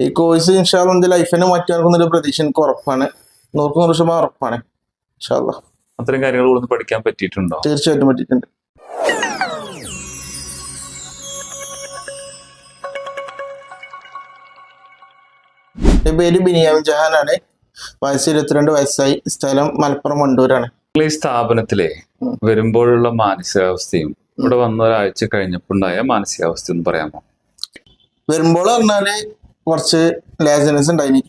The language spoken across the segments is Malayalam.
ഈ കോഴ്സ് ഇൻഷാല്ല എന്റെ ലൈഫിനെ മാറ്റി നടക്കുന്നൊരു പ്രതീക്ഷ എനിക്ക് ഉറപ്പാണ്. നൂറ് നൂറ് ശതമാനം ഉറപ്പാണ് ഇൻഷാല്ല അത്തരം കാര്യങ്ങൾ പഠിക്കാൻ പറ്റിയിട്ടുണ്ടോ? തീർച്ചയായിട്ടും പറ്റിയിട്ടുണ്ട്. എന്റെ പേര് ബിനിയാമിൻ ജഹാനാണ്. വയസ്സ് ഇരുപത്തിരണ്ട് വയസ്സായി. സ്ഥലം മലപ്പുറം വണ്ടൂരാണ് ഈ സ്ഥാപനത്തിലെ. വരുമ്പോഴുള്ള മാനസികാവസ്ഥയും ഇവിടെ വന്ന ഒരാഴ്ച കഴിഞ്ഞപ്പോൾ ഉണ്ടായ മാനസികാവസ്ഥ ഒന്ന് പറയാമോ? വരുമ്പോൾ പറഞ്ഞാൽ കുറച്ച് ലേസനസ് ഉണ്ടായിനി.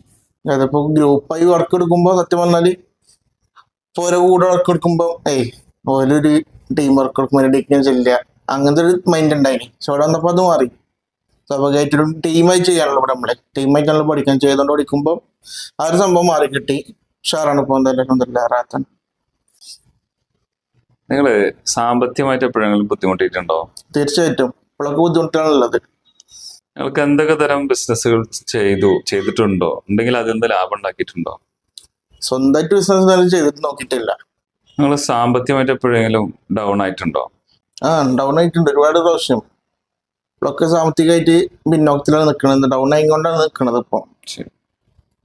അതിപ്പോ ഗ്രൂപ്പായി വർക്ക് എടുക്കുമ്പോൾ സത്യം പറഞ്ഞാൽ ഇപ്പോൾ ഓരോ കൂടെ വർക്ക് എടുക്കുമ്പോൾ ഏയ് ഓരൊരു ടീം വർക്ക് എടുക്കുമ്പോൾ ഡിഫറൻസ് ഇല്ല അങ്ങനത്തെ ഒരു മൈൻഡ് ഉണ്ടായിനി. പക്ഷെ ഇവിടെ വന്നപ്പോൾ അത് മാറി. സ്വാഭാവികമായിട്ടൊരു ടീമായി ചെയ്യാനുള്ള ഇവിടെ നമ്മളെ. ടീമായിട്ടാണല്ലോ പഠിക്കാൻ ചെയ്തുകൊണ്ട് പഠിക്കുമ്പോൾ ആ ഒരു സംഭവം മാറി കിട്ടി. ഉഷാറാണ് ഇപ്പോൾ എന്തായാലും റാത്താണ് നിങ്ങൾ സാമ്പത്തികമായിട്ട് എപ്പോഴെങ്കിലും ബുദ്ധിമുട്ടിയിട്ടുണ്ടോ? തീർച്ചയായിട്ടും. ഇപ്പോഴൊക്കെ ബുദ്ധിമുട്ടാണുള്ളത്. നിങ്ങൾക്ക് എന്തൊക്കെ തരം ബിസിനസ്സുകൾ ചെയ്തു ചെയ്തിട്ടുണ്ടോ? ഉണ്ടെങ്കിൽ അതെന്ത് ലാഭം ഉണ്ടാക്കിയിട്ടുണ്ടോ? സ്വന്തമായിട്ട് ബിസിനസ് ചെയ്തിട്ട് നോക്കിയിട്ടില്ല. നിങ്ങൾ സാമ്പത്തികമായിട്ട് എപ്പോഴെങ്കിലും ഡൗൺ ആയിട്ടുണ്ടോ? ആ ഡൗൺ ആയിട്ടുണ്ട്. ഒരുപാട് പ്രാവശ്യം. ഒക്കെ സാമ്പത്തികമായിട്ട് പിന്നോക്കത്തിലാണ് നിൽക്കുന്നത്. ഡൗൺ ആയിക്കൊണ്ടാണ് നിൽക്കുന്നത് ഇപ്പം.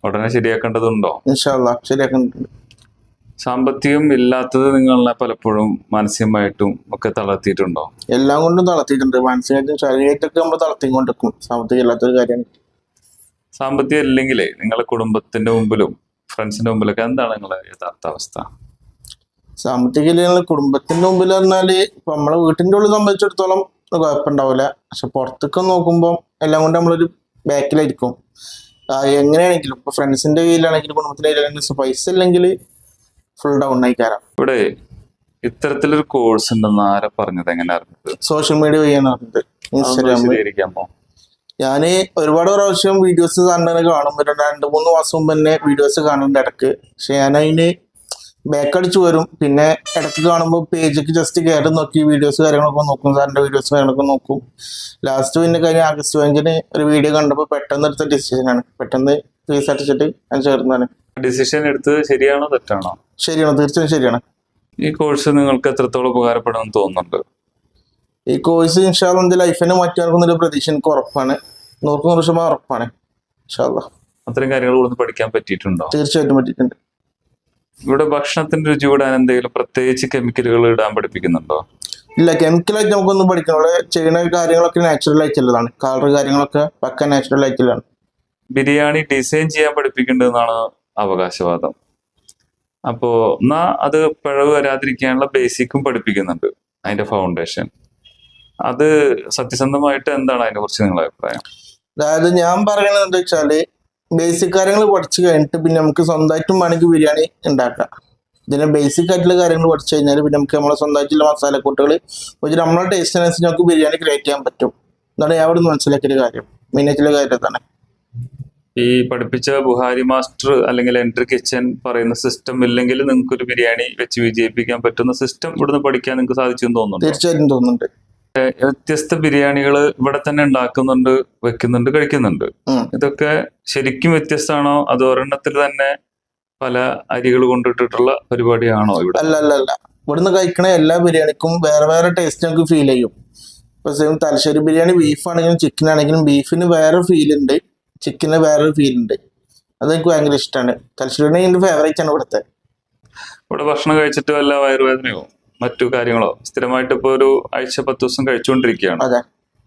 ഉടനെ ശരിയാക്കേണ്ടതുണ്ടോ? ഇൻഷാല്ല ശരിയാക്കുന്നുണ്ട് സാമ്പത്തികം ഇല്ലാത്തത് നിങ്ങളെ പലപ്പോഴും മാനസികമായിട്ടും ഒക്കെ തളർത്തിയിട്ടുണ്ടോ? എല്ലാം കൊണ്ടും തളർത്തിയിട്ടുണ്ട്. മാനസികമായിട്ടും ശരീരമായിട്ടൊക്കെ നമ്മൾ തളർത്തിക്കൊണ്ടിരിക്കും സാമ്പത്തികം ഇല്ലാത്തൊരു കാര്യമാണ് സാമ്പത്തികം ഇല്ലെങ്കിലേ നിങ്ങളെ കുടുംബത്തിന്റെ മുമ്പിലും ഫ്രണ്ട്സിന്റെ മുമ്പിലൊക്കെ എന്താണ് നിങ്ങളെ യഥാർത്ഥ അവസ്ഥ? സാമ്പത്തിക ഇല്ലെങ്കിൽ കുടുംബത്തിന്റെ മുമ്പിൽ പറഞ്ഞാൽ ഇപ്പൊ നമ്മളെ വീട്ടിന്റെ ഉള്ളിൽ സംബന്ധിച്ചിടത്തോളം കുഴപ്പമുണ്ടാവില്ല. പക്ഷെ പുറത്തൊക്കെ നോക്കുമ്പോൾ എല്ലാം കൊണ്ട് നമ്മളൊരു ബാക്കിലായിരിക്കും. എങ്ങനെയാണെങ്കിലും ഇപ്പൊ ഫ്രണ്ട്സിന്റെ കയ്യിലാണെങ്കിലും കുടുംബത്തിന്റെ കയ്യിലാണെങ്കിലും പൈസ ഇല്ലെങ്കിൽ ഫുൾ ഡൗൺ ആയിക്കാരാം. ഇവിടെ ഇത്തരത്തിലൊരു കോഴ്സ് ഉണ്ടെന്ന് ആരെ പറഞ്ഞത്? എങ്ങനെ അറിഞ്ഞത്? സോഷ്യൽ മീഡിയ വഴിയാണ് അറിഞ്ഞത്. ഇൻസ്റ്റാഗ്രാമിൽ ഞാൻ ഒരുപാട് പ്രാവശ്യം വീഡിയോസ് കാണുന്നത് കാണും. രണ്ട് മൂന്ന് മാസം മുമ്പ് തന്നെ വീഡിയോസ് കാണുന്നുണ്ട് ഇടയ്ക്ക്. പക്ഷെ ഞാൻ അതിന് ബാക്ക് അടിച്ച് വരും. പിന്നെ ഇടയ്ക്ക് കാണുമ്പോൾ പേജൊക്കെ ജസ്റ്റ് കയറി നോക്കി വീഡിയോസ് കാര്യങ്ങളൊക്കെ നോക്കും. സാറിന്റെ വീഡിയോസ് കാര്യങ്ങളൊക്കെ നോക്കും. ലാസ്റ്റ് പിന്നെ കഴിഞ്ഞ ആഗസ്റ്റ് പതിനഞ്ചിന് ഒരു വീഡിയോ കണ്ടപ്പോൾ പെട്ടെന്ന് എടുത്ത ഡിസിഷനാണ് പെട്ടെന്ന് ഫീസ് സർട്ടിഫിക്കറ്റ് ഞാൻ ചേർന്നതാണ് ഡിസിഷൻ എടുത്തത് ശരിയാണോ തെറ്റാണോ? ശരിയാണ്? തീർച്ചയായും ശരിയാണ്. ഈ കോഴ്സ് നിങ്ങൾക്ക് എത്രത്തോളം ഉപകാരപ്പെടുമെന്ന് തോന്നുന്നുണ്ട്? ഈ കോഴ്സ് ഇൻഷാല്ല എന്റെ ലൈഫിനെ മാറ്റി നടക്കുന്നൊരു പ്രതീക്ഷ എനിക്ക് ഉറപ്പാണ്. നൂറ് നൂറ് ശതമാനം ഉറപ്പാണ് ഇൻഷാല്ല അത്തരം കാര്യങ്ങൾ കൂടുതൽ പഠിക്കാൻ പറ്റിയിട്ടുണ്ടോ? തീർച്ചയായിട്ടും പറ്റിയിട്ടുണ്ട്. ഇവിടെ ഭക്ഷണത്തിന്റെ രുചി കൂടാൻ എന്തെങ്കിലും പ്രത്യേകിച്ച് കെമിക്കലുകൾ ഇടാൻ പഠിപ്പിക്കുന്നുണ്ടോ? ഇല്ല കെമിക്കലായിട്ട് നമുക്കൊന്നും പഠിക്കണം ഇവിടെ ചെയ്യുന്ന കാര്യങ്ങളൊക്കെ നാച്ചുറൽ ആയിട്ടുള്ളതാണ്. കളർ കാര്യങ്ങളൊക്കെ പക്ക നാച്ചുറൽ ആയിട്ടുള്ളതാണ്. ബിരിയാണി ഡിസൈൻ ചെയ്യാൻ പഠിപ്പിക്കേണ്ടതെന്നാണ് അവകാശവാദം. അപ്പോ എന്നാ അത് പിഴവ് വരാതിരിക്കാനുള്ള ബേസിക്കും പഠിപ്പിക്കുന്നുണ്ട് അതിന്റെ ഫൗണ്ടേഷൻ അത് സത്യസന്ധമായിട്ട് എന്താണ് അതിനെ കുറിച്ച് നിങ്ങളുടെ അഭിപ്രായം? അതായത് ഞാൻ പറയുന്നത് എന്താ വെച്ചാൽ ബേസിക് കാര്യങ്ങൾ പഠിച്ചു കഴിഞ്ഞിട്ട് പിന്നെ നമുക്ക് സ്വന്തമായിട്ടും വേണമെങ്കിൽ ബിരിയാണി ഉണ്ടാക്കാം. ഇതിന്റെ ബേസിക് ആയിട്ടുള്ള കാര്യങ്ങൾ പഠിച്ചു കഴിഞ്ഞാൽ പിന്നെ നമുക്ക് നമ്മളെ സ്വന്തമായിട്ടുള്ള മസാലക്കൂട്ടുകൾ വെച്ചിട്ട് നമ്മളെ ടേസ്റ്റിനനുസരിച്ച് നമുക്ക് ബിരിയാണി ക്രിയേറ്റ് ചെയ്യാൻ പറ്റും. എന്നാണ് ഞാൻ അവിടെ നിന്ന് മനസ്സിലാക്കിയൊരു കാര്യം. മെയിനായിട്ടുള്ള കാര്യം അതാണ് ഈ പഠിപ്പിച്ച ബുഹാരി മാസ്റ്റർ അല്ലെങ്കിൽ എൻട്രി കിച്ചൻ പറയുന്ന സിസ്റ്റം ഇല്ലെങ്കിൽ നിങ്ങൾക്ക് ഒരു ബിരിയാണി വെച്ച് വിജയിപ്പിക്കാൻ പറ്റുന്ന സിസ്റ്റം ഇവിടുന്ന് പഠിക്കാൻ നിങ്ങൾക്ക് സാധിച്ചു എന്ന് തീർച്ചയായും തീർച്ചയായിട്ടും തോന്നുന്നുണ്ട്. വ്യത്യസ്ത ബിരിയാണികൾ ഇവിടെ തന്നെ ഉണ്ടാക്കുന്നുണ്ട് വെക്കുന്നുണ്ട് കഴിക്കുന്നുണ്ട്. ഇതൊക്കെ ശരിക്കും വ്യത്യസ്തമാണോ? അത് ഒരെണ്ണത്തിൽ തന്നെ പല അരികൾ കൊണ്ടിട്ടിട്ടുള്ള പരിപാടിയാണോ ഇവിടെ? അല്ല അല്ല അല്ല. ഇവിടുന്ന് കഴിക്കണ എല്ലാ ബിരിയാണിക്കും വേറെ വേറെ ടേസ്റ്റ് നമുക്ക് ഫീൽ ചെയ്യും. ഇപ്പൊ സെയിം തലശ്ശേരി ബിരിയാണി ബീഫ് ആണെങ്കിലും ചിക്കൻ ആണെങ്കിലും ബീഫിന് വേറെ ഫീൽ ഉണ്ട്. ചിക്കന് വേറൊരു ഫീൽ ഉണ്ട്. അത് എനിക്ക് ഭയങ്കര ഇഷ്ടമാണ് തലശ്ശേരി എന്റെ എന്റെ ഫേവറേറ്റ് ആണ് ഇവിടുത്തെ. ഇവിടെ ഭക്ഷണം കഴിച്ചിട്ട് വല്ല വയറുവേദനയോ മറ്റു കാര്യങ്ങളോ സ്ഥിരമായിട്ട് ഇപ്പൊ ഒരു ആഴ്ച പത്ത് ദിവസം കഴിച്ചുകൊണ്ടിരിക്കുകയാണ്. അതെ.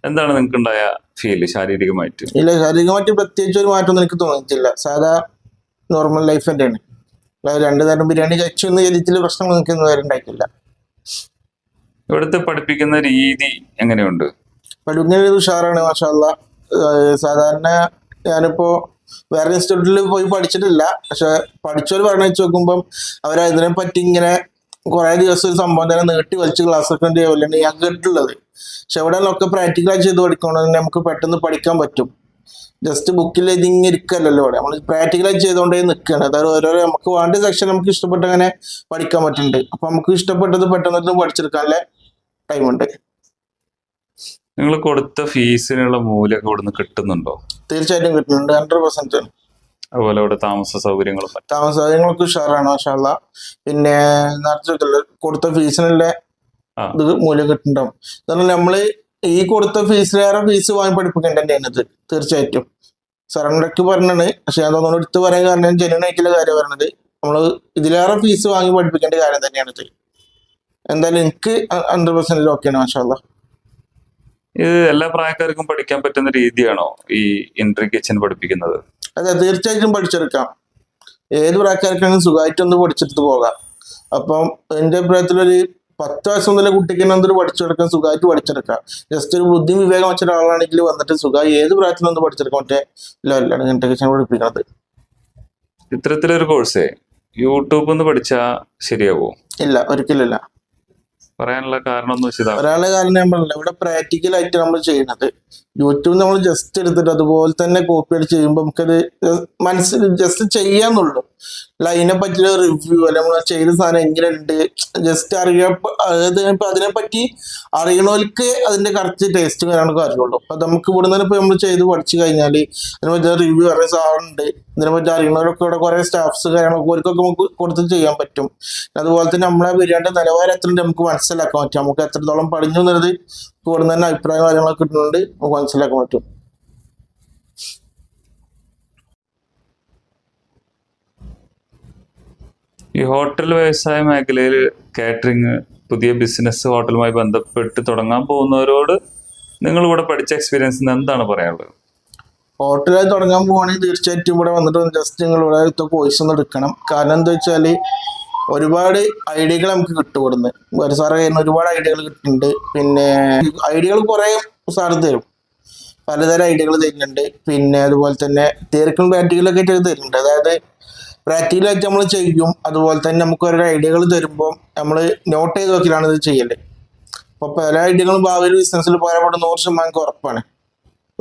എന്താണ് നിങ്ങൾക്ക് ഉണ്ടായ ഫീൽ ശാരീരികമായിട്ട്? ഇല്ല ശാരീരികമായിട്ട് പ്രത്യേകിച്ച് ഒരു മാറ്റമൊന്നും എനിക്ക് തോന്നിയിട്ടില്ല. സാധാ നോർമൽ ലൈഫ് തന്നെയാണ്. രണ്ട് രണ്ടു നേരം ബിരിയാണി കഴിച്ചു എന്ന് രീതിയിൽ പ്രശ്നങ്ങൾ നിങ്ങൾക്ക് ഇന്ന് വരെ ഉണ്ടായിട്ടില്ല. ഇവിടുത്തെ പഠിപ്പിക്കുന്ന രീതി എങ്ങനെയുണ്ട്? പഠിപ്പിക്കുന്ന രീതി ഉഷാറാണ് മാഷാല്ല സാധാരണ ഞാനിപ്പോ വേറെ ഇൻസ്റ്റിറ്റ്യൂട്ടിൽ പോയി പഠിച്ചിട്ടില്ല. പക്ഷെ പഠിച്ചവർ പറഞ്ഞു വെച്ച് നോക്കുമ്പം അവർ അതിനെ പറ്റി ഇങ്ങനെ കുറെ ദിവസം ഒരു സംഭവം തന്നെ നീട്ടി വലിച്ച് ക്ലാസ് ഒക്കെ ചെയ്യലാണ് ഞാൻ കേട്ടിട്ടുള്ളത്. പക്ഷെ ഇവിടെ ഒക്കെ പ്രാക്ടിക്കലായി ചെയ്ത് പഠിക്കണം നമുക്ക് പെട്ടെന്ന് പഠിക്കാൻ പറ്റും. ജസ്റ്റ് ബുക്കിൽ ഇതിങ്ങനെ ഇരിക്കല്ലല്ലോ ഇവിടെ നമ്മൾ പ്രാക്ടിക്കലായി ചെയ്തുകൊണ്ടേ നിൽക്കുകയാണ് അതായത് ഓരോരോ നമുക്ക് വേണ്ട സെക്ഷൻ നമുക്ക് ഇഷ്ടപ്പെട്ട അങ്ങനെ പഠിക്കാൻ പറ്റുന്നുണ്ട്. അപ്പൊ നമുക്ക് ഇഷ്ടപ്പെട്ടത് പെട്ടെന്ന് പഠിച്ചെടുക്കാനുള്ള ടൈമുണ്ട് നിങ്ങൾ കൊടുത്ത ഫീസിനുള്ള മൂല്യമൊക്കെ ഇവിടുന്ന് കിട്ടുന്നുണ്ടോ? തീർച്ചയായിട്ടും കിട്ടുന്നുണ്ട്. ഹൺഡ്രഡ് പെർസെന്റ് അതുപോലെ ഇവിടെ താമസ സൗകര്യങ്ങളും. താമസ സൗകര്യങ്ങളൊക്കെ ഉഷാറാണ് മാഷാള്ള പിന്നെ നേരത്തെ കൊടുത്ത ഫീസിനുള്ള. ഇത് മൂല്യം കിട്ടുന്നുണ്ടാവും. കാരണം നമ്മൾ ഈ കൊടുത്ത ഫീസിലേറെ ഫീസ് വാങ്ങി പഠിപ്പിക്കേണ്ട തന്നെയാണ് ഇത് തീർച്ചയായിട്ടും സറണ്ടർക്ക് പറഞ്ഞാണ് പക്ഷെ ഞാൻ തോന്നുന്നു എടുത്ത് പറയാൻ കാരണം ആയിട്ടുള്ള കാര്യം പറയണത് നമ്മൾ ഇതിലേറെ ഫീസ് വാങ്ങി പഠിപ്പിക്കേണ്ട കാര്യം തന്നെയാണ് ഇത് എന്തായാലും എനിക്ക് ഹൺഡ്രഡ് പെർസെന്റ് ഓക്കെയാണ് മാഷാല്ല ഇത് എല്ലാ പ്രായക്കാർക്കും പഠിക്കാൻ പറ്റുന്ന രീതിയാണോ ഈ എൻട്രി കിച്ചൺ പഠിപ്പിക്കുന്നത്? അതെ തീർച്ചയായിട്ടും പഠിച്ചെടുക്കാം. ഏത് പ്രായക്കാർക്കാണെങ്കിലും സുഖമായിട്ടൊന്ന് പഠിച്ചെടുത്ത് പോകാം. അപ്പം എന്റെ അഭിപ്രായത്തിലൊരു പത്ത് വയസ്സ് മുതലേ കുട്ടിക്ക് തന്നെ എന്തൊരു പഠിച്ചെടുക്കാം സുഖമായിട്ട് പഠിച്ചെടുക്കാം. ജസ്റ്റ് ഒരു ബുദ്ധി വിവേകം വെച്ച ഒരാളാണെങ്കിൽ വന്നിട്ട് സുഖമായി ഏത് പ്രായത്തിലും ഒന്ന് പഠിച്ചെടുക്കാം. മറ്റേ ലെവലിലാണ് കിച്ചൺ പഠിപ്പിക്കുന്നത് ഇത്തരത്തിലൊരു കോഴ്സേ യൂട്യൂബിൽ നിന്ന് പഠിച്ചാൽ ശരിയാവോ? ഇല്ല ഒരിക്കലില്ല പറയാനുള്ള കാരണം ഒന്ന് വെച്ചതാ ഒരാളെ കാരണം ഞാൻ പറഞ്ഞില്ല? ഇവിടെ പ്രാക്ടിക്കൽ ആയിട്ട് നമ്മൾ ചെയ്യുന്നത് യൂട്യൂബ് നമ്മൾ ജസ്റ്റ് എടുത്തിട്ട് അതുപോലെ തന്നെ കോപ്പി അടിച്ച് ചെയ്യുമ്പോൾ നമുക്കത് മനസ്സിൽ ജസ്റ്റ് ചെയ്യാന്നുള്ളൂ. അല്ല പറ്റിയ റിവ്യൂ അല്ല നമ്മൾ ചെയ്ത സാധനം എങ്ങനെയുണ്ട്? ജസ്റ്റ് അറിയാ അതായത് ഇപ്പൊ അതിനെ പറ്റി അറിയണവർക്ക് അതിന്റെ കറക്റ്റ് ടേസ്റ്റ് കാര്യങ്ങളൊക്കെ അറിയുള്ളൂ. അപ്പൊ നമുക്ക് ഇവിടെ നിന്ന് ഇപ്പൊ നമ്മൾ ചെയ്ത് പഠിച്ചു കഴിഞ്ഞാൽ അതിനെ പറ്റി റിവ്യൂ അറിയുന്ന സാധനമുണ്ട് ഇതിനെ പറ്റി അറിയണവരൊക്കെ ഇവിടെ കുറെ സ്റ്റാഫ്സ് കാര്യങ്ങളൊക്കെ അവർക്കൊക്കെ നമുക്ക് കൊടുത്ത് ചെയ്യാൻ പറ്റും. അതുപോലെ തന്നെ നമ്മളെ ബിരിയാണിയുടെ നിലവാരം എത്ര നമുക്ക് മനസ്സിലാക്കാൻ പറ്റും. നമുക്ക് എത്രത്തോളം പഠിഞ്ഞു എന്നുള്ളത് ഇവിടെ നിന്ന് തന്നെ അഭിപ്രായം കാര്യങ്ങളൊക്കെ കിട്ടുന്നുണ്ട് നമുക്ക് മനസ്സിലാക്കാൻ പറ്റും. ഈ ഹോട്ടൽ വ്യവസായ മേഖലയിൽ കാറ്ററിംഗ് പുതിയ ബിസിനസ് ഹോട്ടലുമായി ബന്ധപ്പെട്ട് തുടങ്ങാൻ പോകുന്നവരോട് നിങ്ങൾ ഇവിടെ പഠിച്ച എക്സ്പീരിയൻസ് എന്താണ് പറയാനുള്ളത്? ഹോട്ടലായി തുടങ്ങാൻ പോവാണെങ്കിൽ തീർച്ചയായിട്ടും ഇവിടെ വന്നിട്ട് ജസ്റ്റ് നിങ്ങൾ ഇവിടെ കോഴ്സ് ഒന്ന് എടുക്കണം. കാരണം എന്താ വെച്ചാൽ ഒരുപാട് ഐഡിയകൾ നമുക്ക് കിട്ടും ഇവിടുന്ന്. സാറ് കയ്യിൽ ഒരുപാട് ഐഡിയകൾ കിട്ടുന്നുണ്ട്. പിന്നെ ഐഡിയകൾ കുറേ സാറ് തരും. പലതരം ഐഡിയകൾ തരുന്നുണ്ട്. പിന്നെ അതുപോലെ തന്നെ തിയറിക്കൽ പ്രാക്ടിക്കലൊക്കെ തരുന്നുണ്ട്. അതായത് പ്രാക്ടിക്കലായിട്ട് നമ്മൾ ചെയ്യും. അതുപോലെ തന്നെ നമുക്ക് ഓരോ ഐഡിയകൾ തരുമ്പോൾ നമ്മൾ നോട്ട് ചെയ്ത് നോക്കിയാണ് ഇത് ചെയ്യൽ. അപ്പോൾ പല ഐഡിയകളും ഭാവിയിൽ ബിസിനസ്സിൽ പോരാൻ നൂറ് ശതമാനം ഉറപ്പാണ്.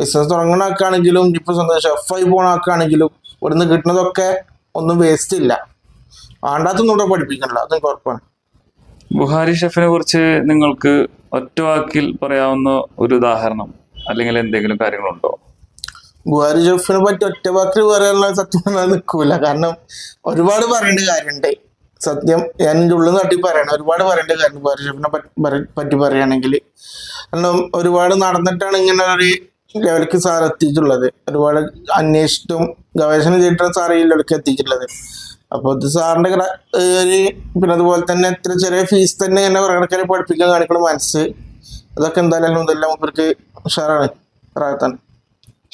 ബിസിനസ് തുടങ്ങണ ആക്കാണെങ്കിലും ഇപ്പോൾ സ്വന്തം ഷെഫായി പോണ ആക്കാണെങ്കിലും ഇവിടുന്ന് കിട്ടുന്നതൊക്കെ ഒന്നും വേസ്റ്റ് ഇല്ല. ആണ്ടാത്തൊന്നും ഇവിടെ പഠിപ്പിക്കണില്ല. അതും കുഴപ്പമാണ് ബുഹാരി ഷെഫിനെ കുറിച്ച് നിങ്ങൾക്ക് ഒറ്റ വാക്കിൽ പറയാവുന്ന ഒരു ഉദാഹരണം അല്ലെങ്കിൽ എന്തെങ്കിലും കാര്യങ്ങളുണ്ടോ? ബുഹാരി ജോഫിനെ പറ്റി ഒറ്റ വാക്കിൽ പറയാനുള്ള സത്യം പറഞ്ഞാൽ നിൽക്കൂല. കാരണം ഒരുപാട് പറയേണ്ട കാര്യമുണ്ട്. സത്യം ഞാൻ എന്റെ ഉള്ളിൽ തട്ടി പറയണം. ഒരുപാട് പറയേണ്ട കാര്യം ബുഹാരി ജോഫിനെ പറ്റി പറ- പറ്റി പറയുകയാണെങ്കിൽ. കാരണം ഒരുപാട് നടന്നിട്ടാണ് ഇങ്ങനെ ഒരു ലെവലിക്ക് സാർ എത്തിയിട്ടുള്ളത്. ഒരുപാട് അന്വേഷിച്ചിട്ടും ഗവേഷണം ചെയ്തിട്ടാണ് സാർ ഈ ലെവലിക്ക് എത്തിയിട്ടുള്ളത്. അപ്പോൾ ഇത് സാറിന്റെ ഒരു പിന്നെ അതുപോലെ തന്നെ എത്ര ചെറിയ ഫീസ് തന്നെ എന്നെ കുറേ കണക്കിന് പഠിപ്പിക്കാൻ കാണിക്കണം മനസ്സ്. അതൊക്കെ എന്തായാലും ഇതെല്ലാം ഇവർക്ക് ഉഷാറാണ്. റാത്താൻ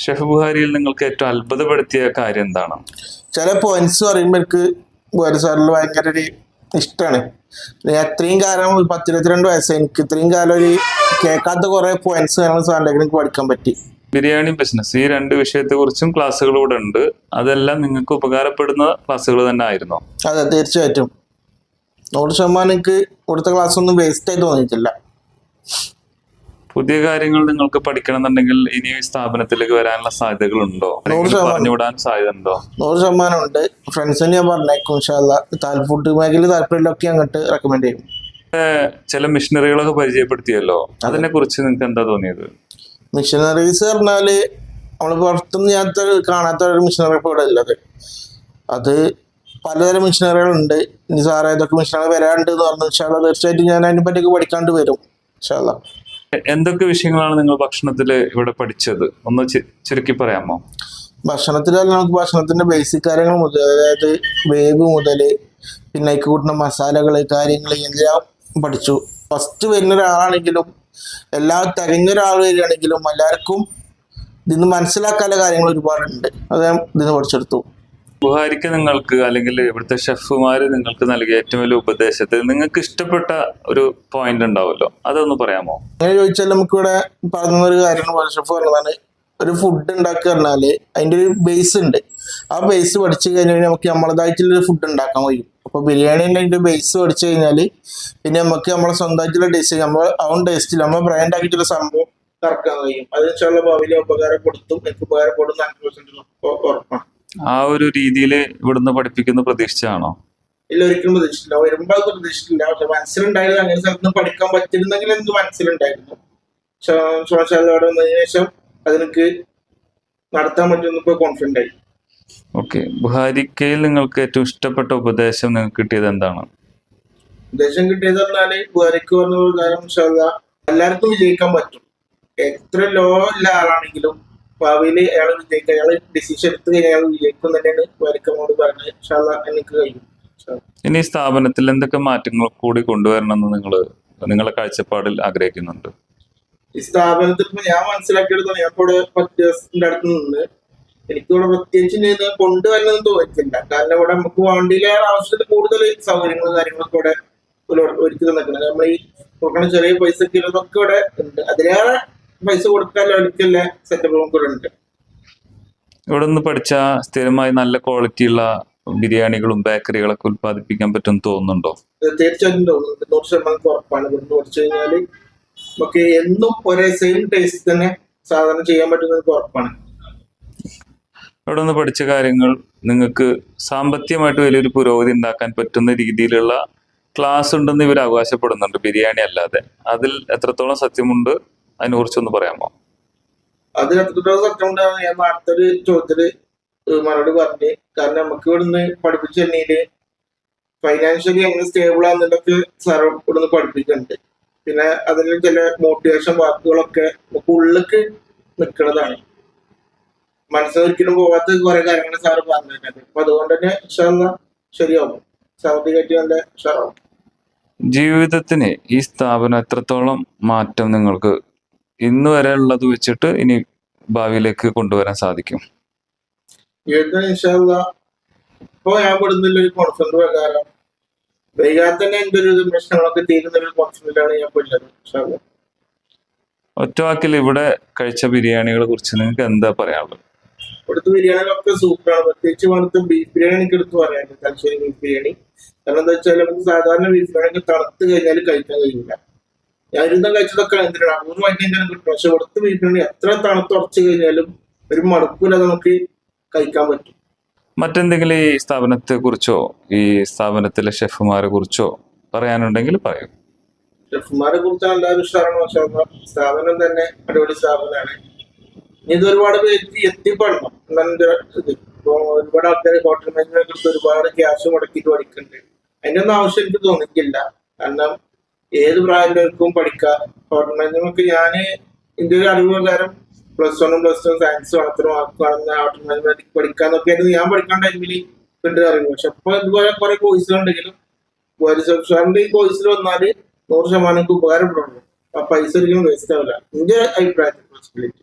ഷെഫ് ബുഹാരിയിൽ നിങ്ങൾക്ക് ഏറ്റവും അത്ഭുതപ്പെടുത്തിയ കാര്യം എന്താണ്? ചില പോയിന്റ്സ് പറയുമ്പോൾ എനിക്ക് ബുഹാരി സാറിൽ ഭയങ്കര ഒരു ഇഷ്ടമാണ് അത്രയും കാലം പത്തിരുപത്തിരണ്ട് വയസ്സായി. എനിക്ക് ഇത്രയും കാലം ഒരു കേൾക്കാത്ത കുറെ പോയിന്റ്സ് കാരണം സാറിന്റെ എനിക്ക് പഠിക്കാൻ പറ്റി. ബിരിയാണി ബിസിനസ് ഈ രണ്ട് വിഷയത്തെ കുറിച്ചും ക്ലാസ്സുകൾ ഇവിടെ ഉണ്ട്. അതെല്ലാം നിങ്ങൾക്ക് ഉപകാരപ്പെടുന്ന ക്ലാസ്സുകൾ തന്നെ ആയിരുന്നു? അതെ തീർച്ചയായിട്ടും. നൂറ് ശതമാനം എനിക്ക് ഇവിടുത്തെ ക്ലാസ് ഒന്നും വേസ്റ്റ് ആയി തോന്നിയിട്ടില്ല. പുതിയ കാര്യങ്ങൾ നിങ്ങൾക്ക് പഠിക്കണമെന്നുണ്ടെങ്കിൽ ഇനി സ്ഥാപനത്തിലേക്ക് വരാനുള്ള സാധ്യതകളുണ്ടോ. പറഞ്ഞുവിടാൻ സാധ്യത ഉണ്ടോ നൂറ് ശതമാനം ഉണ്ട് ഫ്രണ്ട്സിന് ഞാൻ പറഞ്ഞേക്കും ഫുഡ് മേഖല താല്പര്യമില്ലൊക്കെ അങ്ങോട്ട് റെക്കമെൻഡ് ചെയ്യും. ചില മിഷനറികളൊക്കെ പരിചയപ്പെടുത്തിയല്ലോ? അതിനെ കുറിച്ച് നിങ്ങൾക്ക് എന്താ തോന്നിയത്? മിഷനറീസ് പറഞ്ഞാൽ നമ്മൾ പുറത്തുനിന്ന് ഞാൻ കാണാത്ത ഒരു മിഷനറി ഇപ്പോൾ ഇവിടെ ഉള്ളത്. അത് പലതരം മിഷനറികളുണ്ട് ഇനി സാറേ ഇതൊക്കെ മിഷനറി വരാണ്ട് എന്ന് പറഞ്ഞു ഇൻഷാല്ല തീർച്ചയായിട്ടും ഞാൻ അതിനെ പറ്റിയൊക്കെ പഠിക്കാണ്ട് വരും എ- എന്തൊക്കെ വിഷയങ്ങളാണ് നിങ്ങൾ ഭക്ഷണത്തിൽ ഇവിടെ പഠിച്ചത്? ഒന്ന് ചുരുക്കി പറയാമോ? ഭക്ഷണത്തിൽ നമുക്ക് ഭക്ഷണത്തിന്റെ ബേസിക് കാര്യങ്ങൾ മുതൽ അതായത് വേവ് മുതൽ പിന്നെ കൂട്ടുന്ന മസാലകൾ കാര്യങ്ങൾ എല്ലാം പഠിച്ചു. ഫസ്റ്റ് വരുന്ന ഒരാളാണെങ്കിലും എല്ലാ തികഞ്ഞ ഒരാൾ വരികയാണെങ്കിലും എല്ലാവർക്കും ഇതിന്ന് മനസ്സിലാക്കാനുള്ള കാര്യങ്ങൾ ഒരുപാടുണ്ട്. അത് ഇതിന് പഠിച്ചെടുത്തു. ബുഹാരിക്ക് നിങ്ങൾക്ക് അല്ലെങ്കിൽ ഇവിടുത്തെ ഷെഫുമാര് നിങ്ങൾക്ക് നൽകിയ ഏറ്റവും വലിയ ഉപദേശത്തിൽ നിങ്ങൾക്ക് ഇഷ്ടപ്പെട്ട ഒരു പോയിന്റ് ഉണ്ടാവുമല്ലോ. അതൊന്ന് പറയാമോ? അങ്ങനെ ചോദിച്ചാൽ നമുക്കിവിടെ പറഞ്ഞ ഒരു കാര്യമാണ് ഷെഫ് പറഞ്ഞതാണ് ഒരു ഫുഡ് ഉണ്ടാക്കുക പറഞ്ഞാൽ അതിന്റെ ഒരു ബേസ് ഉണ്ട്. ആ ബേസ് പഠിച്ചു കഴിഞ്ഞാൽ നമുക്ക് നമ്മളതായിട്ടുള്ള ഫുഡ് ഉണ്ടാക്കാൻ കഴിയും. അപ്പൊ ബിരിയാണിന്റെ അതിന്റെ ബേസ് പഠിച്ചു കഴിഞ്ഞാൽ പിന്നെ നമുക്ക് നമ്മളെ സ്വന്തമായിട്ടുള്ള ടേസ്റ്റ് നമ്മൾ അവൻ ടേസ്റ്റിൽ നമ്മൾ ബ്രാൻഡ് ആക്കിയിട്ടുള്ള സംഭവം കറക്കാൻ കഴിയും. അതിനുള്ള ഭാവിയിൽ ഉപകാരപ്പെടുത്തും എനിക്ക് ഉപകാരപ്പെടും ഹൺഡ്രഡ് പെർസെന്റ് ഉറപ്പാണ്. ആ ഒരു രീതിയിൽ ഇവിടുന്ന് പഠിപ്പിക്കുന്ന പ്രതീക്ഷിച്ചാണോ ഇല്ല ഒരിക്കലും പ്രതീക്ഷിച്ചില്ല വരുമ്പോൾ അത് പ്രതീക്ഷിച്ചില്ല പക്ഷെ മനസ്സിലുണ്ടായിരുന്നു അങ്ങനെ സ്ഥലത്ത് നിന്ന് പഠിക്കാൻ പറ്റിയിരുന്നെങ്കിൽ എനിക്ക് മനസ്സിലുണ്ടായിരുന്നു. ശ്വാസോടെ വന്നതിന് ശേഷം അതിനക്ക് നടത്താൻ പറ്റുമെന്ന് ഇപ്പൊ കോൺഫിഡന്റ് ആയി. ഓക്കെ. ബുഹാരിക്കയിൽ നിങ്ങൾക്ക് ഏറ്റവും ഇഷ്ടപ്പെട്ട ഉപദേശം നിങ്ങൾക്ക് കിട്ടിയത് എന്താണ്? ഉപദേശം കിട്ടിയത് പറഞ്ഞാൽ ബുഹാരിക്ക് പറഞ്ഞ എല്ലാവർക്കും വിജയിക്കാൻ പറ്റും. എത്ര ലോ ഉള്ള ആളാണെങ്കിലും ഭാവിയിൽ അയാൾ വിജയിക്കുക അയാൾ ഡിസിഷൻ എടുത്ത് കഴിഞ്ഞാൽ അയാൾ വിജയിക്കും തന്നെയാണ് വരക്കമോട് പറഞ്ഞത്. ഇൻഷാല്ലാ എനിക്ക് കഴിയും. ഇനി സ്ഥാപനത്തിൽ എന്തൊക്കെ മാറ്റങ്ങൾ കൂടി കൊണ്ടുവരണമെന്ന് നിങ്ങൾ നിങ്ങളെ കാഴ്ചപ്പാടിൽ ആഗ്രഹിക്കുന്നുണ്ട്? ഈ സ്ഥാപനത്തിൽ ഇപ്പൊ ഞാൻ മനസ്സിലാക്കിയെടുത്താണ് ഞാൻ ഇപ്പോൾ പത്ത് ദിവസത്തിന്റെ അടുത്ത് നിന്ന് എനിക്കിവിടെ പ്രത്യേകിച്ച് ഇത് കൊണ്ടുവരണം കൊണ്ടുവരണമെന്ന് തോന്നിയിട്ടില്ല. കാരണം ഇവിടെ നമുക്ക് വണ്ടിയിലേറെ ആവശ്യത്തിൽ കൂടുതൽ സൗകര്യങ്ങളും കാര്യങ്ങളൊക്കെ ഇവിടെ ഒരുക്കി തന്നിട്ടുണ്ട്. നമ്മൾ ഈ കൊടുക്കണ ചെറിയ പൈസ ഇതൊക്കെ ഇവിടെ ഉണ്ട്. അതിലേറെ പൈസ കൊടുക്കാൻ ഒരിക്കല സെറ്റപ്പ് നമുക്ക് ഇവിടെ ഉണ്ട്. ഇവിടെ നിന്ന് പഠിച്ച സ്ഥിരമായി നല്ല ക്വാളിറ്റി ഉള്ള ബിരിയാണികളും ബേക്കറികളൊക്കെ ഉത്പാദിപ്പിക്കാൻ പറ്റും തോന്നുന്നുണ്ടോ? തീർച്ചയായിട്ടും തോന്നുന്നുണ്ട്. നൂറ് ശതമാനം ഉറപ്പാണ്. ഇവിടുന്ന് കുറച്ച് കഴിഞ്ഞാൽ നമുക്ക് എന്നും ഒരേ സെയിം ടേസ്റ്റ് തന്നെ സാധാരണ ചെയ്യാൻ പറ്റുന്നത് ഉറപ്പാണ്. ഇവിടെ നിന്ന് പഠിച്ച കാര്യങ്ങൾ നിങ്ങൾക്ക് സാമ്പത്തികമായിട്ട് വലിയൊരു പുരോഗതി ഉണ്ടാക്കാൻ പറ്റുന്ന രീതിയിലുള്ള ക്ലാസ് ഉണ്ടെന്ന് ഇവർ അവകാശപ്പെടുന്നുണ്ട് ബിരിയാണി അല്ലാതെ. അതിൽ എത്രത്തോളം സത്യമുണ്ട് അതിനെ കുറിച്ചൊന്ന് പറയാമോ? അത് എത്രത്തോളം സത്യമുണ്ടാകും ഞാൻ അടുത്തൊരു ചോദ്യത്തിൽ മറുപടി പറഞ്ഞു കാരണം നമുക്ക് ഇവിടുന്ന് പഠിപ്പിച്ചു തന്നെയിൽ ഫൈനാൻഷ്യലി എങ്ങനെ സ്റ്റേബിൾ ആണെന്നൊക്കെ സാർ ഇവിടുന്ന് പഠിപ്പിക്കുന്നുണ്ട്. പിന്നെ അതിൽ ചില മോട്ടിവേഷൻ വാക്കുകളൊക്കെ നമുക്ക് ഉള്ളിലേക്ക് നിൽക്കുന്നതാണ്. മനസ്സൊരിക്കലും പോകാത്ത കുറെ കാര്യങ്ങൾ സാറ് പറഞ്ഞിട്ടുണ്ട്. അപ്പൊ അതുകൊണ്ട് തന്നെ ഇൻഷാല്ലാ ശരിയാവും. സാമ്പത്തികമായിട്ട് നല്ല ഉഷാറാവും. ജീവിതത്തിന് ഈ സ്ഥാപനം എത്രത്തോളം മാറ്റം നിങ്ങൾക്ക് ഇന്ന് വരെ ഉള്ളത് വെച്ചിട്ട് ഇനി ഭാവിയിലേക്ക് കൊണ്ടുവരാൻ സാധിക്കും. ഇപ്പൊ ഞാൻ പെടുന്നില്ല ഒരു കോൺഫിഡന്റ് പ്രകാരം. വൈകാതെ തന്നെ എന്റെ ഒരു പ്രശ്നങ്ങളൊക്കെ തീരുന്ന ഒരു കോൺഫിഡന്റാണ് ഞാൻ പോയില്ലത് ഇൻഷാല്ല ഒറ്റ വാക്കിൽ ഇവിടെ കഴിച്ച ബിരിയാണികളെ കുറിച്ച് നിങ്ങൾക്ക് എന്താ പറയാനുള്ളത്? ഇവിടുത്തെ ബിരിയാണികളൊക്കെ സൂപ്പറാണ്. പ്രത്യേകിച്ച് ഇവിടുത്തെ ബീഫ് ബിരിയാണി എനിക്ക് എടുത്ത് പറയാനുണ്ട് തലശ്ശേരി ബീഫ് ബിരിയാണി. കാരണം എന്താ വെച്ചാൽ നമുക്ക് സാധാരണ ബീഫ് ബിരിയാണി തണുത്ത് കഴിഞ്ഞാൽ കഴിക്കാൻ കഴിയില്ല ഞാൻ ഇരുന്ന് കഴിച്ചതൊക്കെ എന്തിനാണ് മൂന്ന് എങ്ങനെ കിട്ടും പക്ഷെ ബീഫ് ബിരിയാണി എത്ര തണുത്ത് ഉറച്ചു കഴിഞ്ഞാലും ഒരു മടുപ്പില്ലാതെ നമുക്ക് കഴിക്കാൻ പറ്റും. മറ്റെന്തെങ്കിലും ഈ സ്ഥാപനത്തെ കുറിച്ചോ ഈ സ്ഥാപനത്തിലെ ഷെഫുമാരെ കുറിച്ചോ പറയാനുണ്ടെങ്കിൽ പറയൂ. ഷെഫുമാരെ കുറിച്ച് എല്ലാവരും ഉഷാറാണ്. പക്ഷെ സ്ഥാപനം തന്നെ അടിപൊളി സ്ഥാപനമാണ്. ഇനി ഇത് ഒരുപാട് പേർക്ക് എത്തിപ്പെടണം. എന്നാണ് ഇത്. ഒരുപാട് ആൾക്കാർ ഹോട്ടൽ മാനേജ്മെന്റ് കുറിച്ച് ഒരുപാട് ക്യാഷ് മുടക്കിയിട്ട് പഠിക്കുന്നുണ്ട്. അതിന്റെ ഒന്നും ആവശ്യം എനിക്ക് തോന്നിക്കില്ല കാരണം ഏത് പ്രായത്തിലും പഠിക്കാം. ഹോട്ടൽ മാനേജ്മെന്റ് ഞാൻ എന്റെ ഒരു അറിവ് പ്രകാരം പ്ലസ് വണ്ണും പ്ലസ് ടു സയൻസ് മാത്രം ആക്കുകയാണെന്ന് ഹോട്ടൽ മാനേജ്മെന്റ് പഠിക്കാന്നൊക്കെ ഞാൻ പഠിക്കാൻ ടൈമിൽ കിട്ടുക അറിവ്. പക്ഷെ ഇപ്പൊ ഇതുപോലെ കുറെ കോഴ്സുകളുണ്ടെങ്കിലും സാറിന്റെ ഈ കോഴ്സിൽ വന്നാൽ നൂറ് ശതമാനം ഉപകാരപ്പെടുള്ളൂ ആ പൈസ ഒരിക്കലും വേസ്റ്റ് ആവില്ല. എന്റെ അഭിപ്രായത്തിൽ പോസിബിലിറ്റി